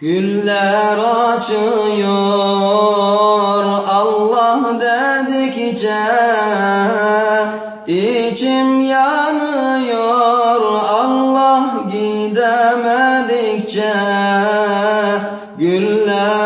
Güller açıyor Allah dedikçe içim yanıyor. Allah gidemedikçe Güller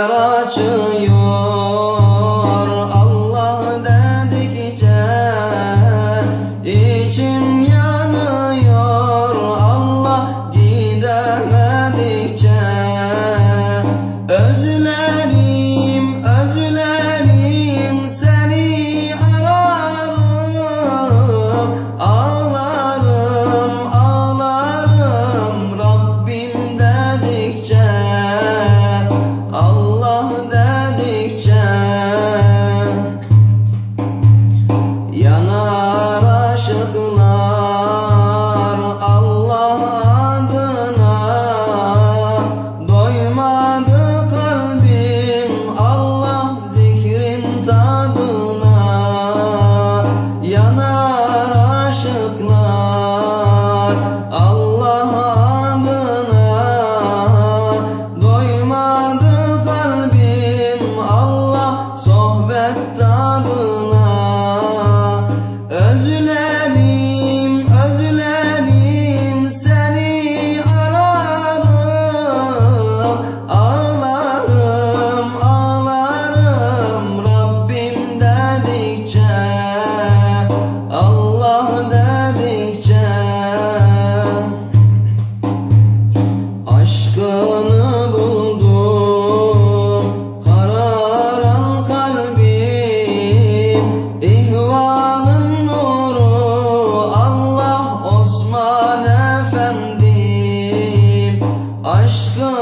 Yanar aşık aşkım.